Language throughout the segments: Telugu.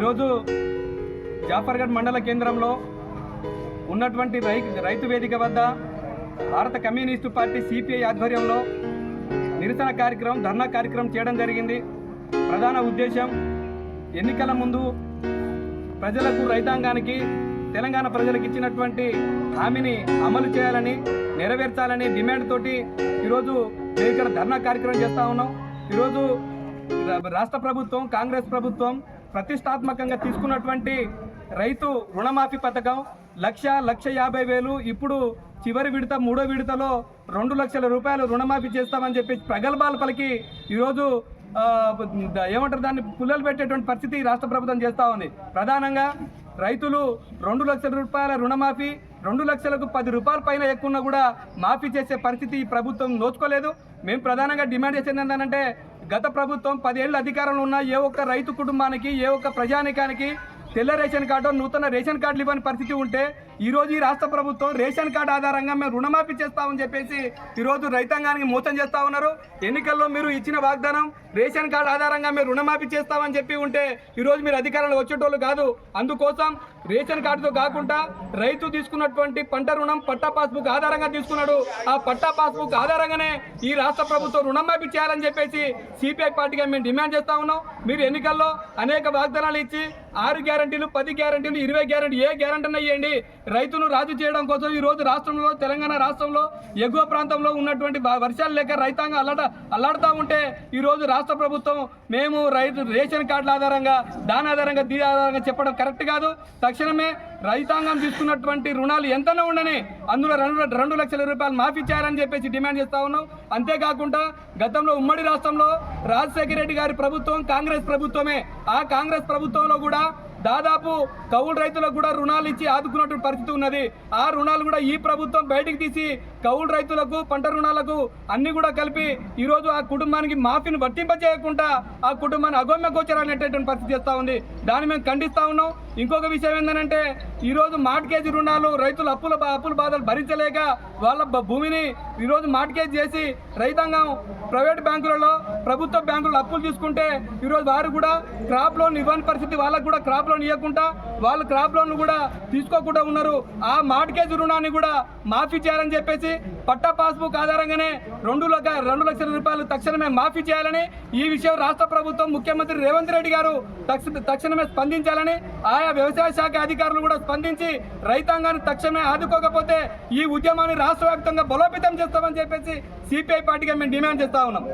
ఈరోజు జాఫర్గఢ్ మండల కేంద్రంలో ఉన్నటువంటి రై రైతు వేదిక వద్ద భారత కమ్యూనిస్టు పార్టీ సిపిఐ ఆధ్వర్యంలో నిరసన కార్యక్రమం ధర్నా కార్యక్రమం చేయడం జరిగింది. ప్రధాన ఉద్దేశం ఎన్నికల ముందు ప్రజలకు రైతాంగానికి తెలంగాణ ప్రజలకు ఇచ్చినటువంటి హామీని అమలు చేయాలని నెరవేర్చాలని డిమాండ్ తోటి ఈరోజు మేము ఇక్కడ ధర్నా కార్యక్రమం చేస్తా ఉన్నాం. ఈరోజు రా- రాష్ట్ర ప్రభుత్వం కాంగ్రెస్ ప్రభుత్వం ప్రతిష్టాత్మకంగా తీసుకున్నటువంటి రైతు రుణమాఫీ పథకం లక్ష లక్ష యాభై వేలు. ఇప్పుడు చివరి విడత మూడో విడతలో రెండు లక్షల రూపాయలు రుణమాఫీ చేస్తామని చెప్పి ప్రగల్భాలు పలికి ఈరోజు ఏమంటారు దాన్ని పుల్లలు పెట్టేటువంటి పరిస్థితి రాష్ట్ర ప్రభుత్వం చేస్తూ ఉంది. ప్రధానంగా రైతులు రెండు లక్షల రూపాయల రుణమాఫీ రెండు లక్షలకు పది రూపాయల పైన ఎక్కువ కూడా మాఫీ చేసే పరిస్థితి ఈ ప్రభుత్వం నోచుకోలేదు. మేము ప్రధానంగా డిమాండ్ చేసేది ఏంటంటే గత ప్రభుత్వం పదేళ్ళు అధికారంలో ఉన్న ఏ ఒక్క రైతు కుటుంబానికి ఏ ఒక్క ప్రజానికానికి తెల్ల రేషన్ కార్డు నూతన రేషన్ కార్డులు ఇవ్వని పరిస్థితి ఉంటే ఈరోజు ఈ రాష్ట్ర ప్రభుత్వం రేషన్ కార్డు ఆధారంగా మేము రుణమాఫీ చేస్తామని చెప్పేసి ఈ రోజు రైతాంగానికి మోసం చేస్తా ఉన్నారు. ఎన్నికల్లో మీరు ఇచ్చిన వాగ్దానం రేషన్ కార్డు ఆధారంగా మేము రుణమాఫీ చేస్తామని చెప్పి ఉంటే ఈరోజు మీరు అధికారంలో వచ్చేటోళ్ళు కాదు. అందుకోసం రేషన్ కార్డుతో కాకుండా రైతు తీసుకున్నటువంటి పంట రుణం పట్టా పాస్బుక్ ఆధారంగా తీసుకున్నాడు. ఆ పట్టా పాస్బుక్ ఆధారంగానే ఈ రాష్ట్ర ప్రభుత్వం రుణమాఫీ చేయాలని చెప్పేసి సిపిఐ పార్టీగా మేము డిమాండ్ చేస్తా ఉన్నాం. మీరు ఎన్నికల్లో అనేక వాగ్దానాలు ఇచ్చి ఆరు గ్యారంటీలు పది గ్యారంటీలు ఇరవై గ్యారంటీ ఏ గ్యారంటీ అయ్యండి రైతును రాజు చేయడం కోసం ఈరోజు రాష్ట్రంలో తెలంగాణ రాష్ట్రంలో ఎగువ ప్రాంతంలో ఉన్నటువంటి వర్షాలు లేక రైతాంగం అల్లట అల్లాడుతూ ఉంటే ఈరోజు రాష్ట్ర ప్రభుత్వం మేము రైతు రేషన్ కార్డుల ఆధారంగా దాని ఆధారంగా దీని ఆధారంగా చెప్పడం కరెక్ట్ కాదు. తక్షణమే రైతాంగం తీసుకున్నటువంటి రుణాలు ఎంతనే ఉండని అందులో రెండు రెండు లక్షల రూపాయలు మాఫీ చేయాలని చెప్పేసి డిమాండ్ చేస్తా ఉన్నాం. అంతేకాకుండా గతంలో ఉమ్మడి రాష్ట్రంలో రాజశేఖర రెడ్డి గారి ప్రభుత్వం కాంగ్రెస్ ప్రభుత్వమే. ఆ కాంగ్రెస్ ప్రభుత్వంలో కూడా దాదాపు కౌలు రైతులకు కూడా రుణాలు ఇచ్చి ఆదుకున్నటువంటి పరిస్థితి ఉన్నది. ఆ రుణాలు కూడా ఈ ప్రభుత్వం బయటికి తీసి కౌలు రైతులకు పంట రుణాలకు అన్ని కూడా కలిపి ఈరోజు ఆ కుటుంబానికి మాఫీని వర్తింపజేయకుండా ఆ కుటుంబాన్ని అగమ్య గోచరాలనేటటువంటి పరిస్థితి చేస్తూ ఉంది. దాన్ని మేము ఖండిస్తా ఉన్నాం. ఇంకొక విషయం ఏంటంటే ఈరోజు మార్ట్గేజ్ రుణాలు రైతులు అప్పుల బా- అప్పుల బాధలు భరించలేక వాళ్ళ భూమిని ఈరోజు మార్ట్గేజ్ చేసి రైతాంగం ప్రైవేట్ బ్యాంకులలో ప్రభుత్వ బ్యాంకులలో అప్పులు తీసుకుంటే ఈరోజు వారు కూడా క్రాప్ లోన్ ఇవ్వని పరిస్థితి వాళ్ళకు కూడా క్రాప్ లోన్ ఇవ్వకుండా వాళ్ళు క్రాప్ లోన్ కూడా తీసుకోకుండా ఉన్నారు. ఆ మార్ట్గేజ్ రుణాన్ని కూడా మాఫీ చేయాలని చెప్పేసి పట్టా పాస్బుక్ ఆధారంగానే రెండు లక్ష రెండు లక్షల రూపాయలు తక్షణమే మాఫీ చేయాలని ఈ విషయం రాష్ట్ర ప్రభుత్వం ముఖ్యమంత్రి రేవంత్ రెడ్డి గారు తక్షణమే స్పందించాలని ఆయా వ్యవసాయ శాఖ అధికారులు కూడా స్పందించి రైతాంగాన్ని తక్షణమే ఆదుకోకపోతే ఈ ఉద్యమాన్ని రాష్ట్ర వ్యాప్తంగా బలోపేతం చేస్తామని చెప్పేసి సిపిఐ పార్టీగా మేము డిమాండ్ చేస్తా ఉన్నాం.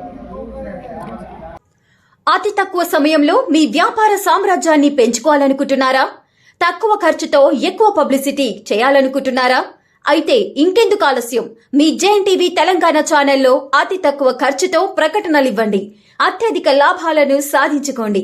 అతి తక్కువ సమయంలో మీ వ్యాపార సామ్రాజ్యాన్ని పెంచుకోవాలనుకుంటున్నారా? తక్కువ ఖర్చుతో ఎక్కువ పబ్లిసిటీ చేయాలనుకుంటున్నారా? అయితే ఇంకెందుకు ఆలస్యం. మీ జేఎన్టీవీ తెలంగాణ ఛానల్లో అతి తక్కువ ఖర్చుతో ప్రకటనలు ఇవ్వండి. అత్యధిక లాభాలను సాధించుకోండి.